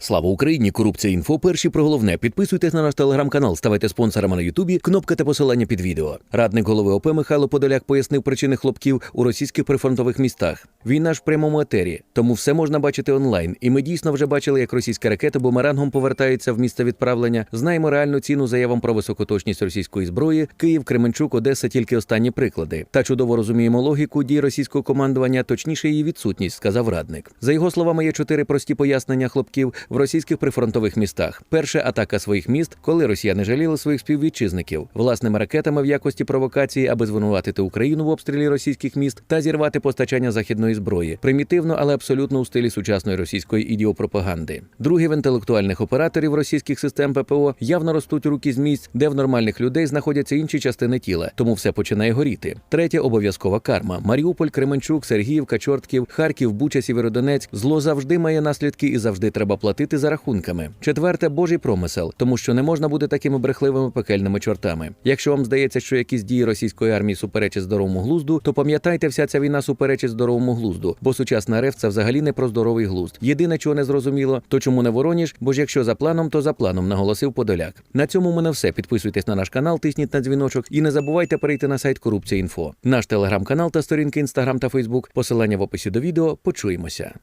Слава Україні! Корупція інфо. Перші про головне. Підписуйтесь на наш телеграм-канал, ставайте спонсорами на Ютубі. Кнопка та посилання під відео. Радник голови ОП Михайло Подоляк пояснив причини хлопків у російських прифронтових містах. Війна ж в прямому етері, тому все можна бачити онлайн. І ми дійсно вже бачили, як російська ракета бумерангом повертається в місце відправлення. Знаємо реальну ціну заявам про високоточність російської зброї. Київ, Кременчук, Одеса тільки останні приклади. Та чудово розуміємо логіку дій російського командування, точніше її відсутність, сказав радник. За його словами, є чотири прості пояснення хлопків в російських прифронтових містах. Перше атака своїх міст, коли росіяни жаліли своїх співвітчизників власними ракетами в якості провокації, аби звинуватити Україну в обстрілі російських міст та зірвати постачання західної зброї. Примітивно, але абсолютно у стилі сучасної російської ідіопропаганди. Друге в інтелектуальних операторів російських систем ППО явно ростуть руки з місць, де в нормальних людей знаходяться інші частини тіла, тому все починає горіти. Третє обов'язкова карма. Маріуполь, Кременчук, Сергіївка, Чортків, Харків, Буча, Сєвєродонецьк. Зло завжди має наслідки і завжди треба платити за рахунками. Четверте Божий промисел, тому що не можна бути такими брехливими пекельними чортами. Якщо вам здається, що якісь дії російської армії суперечать здоровому глузду, то пам'ятайте, вся ця війна суперечить здоровому глузду, бо сучасна РФ це взагалі не про здоровий глузд. Єдине, чого не зрозуміло, то чому не вороніж, бо ж якщо за планом, то за планом, наголосив Подоляк. На цьому в мене все. Підписуйтесь на наш канал, тисніть на дзвіночок і не забувайте перейти на сайт Корупція.Інфо. Наш телеграм-канал та сторінки Інстаграм та Фейсбук. Посилання в описі до відео. Почуємося.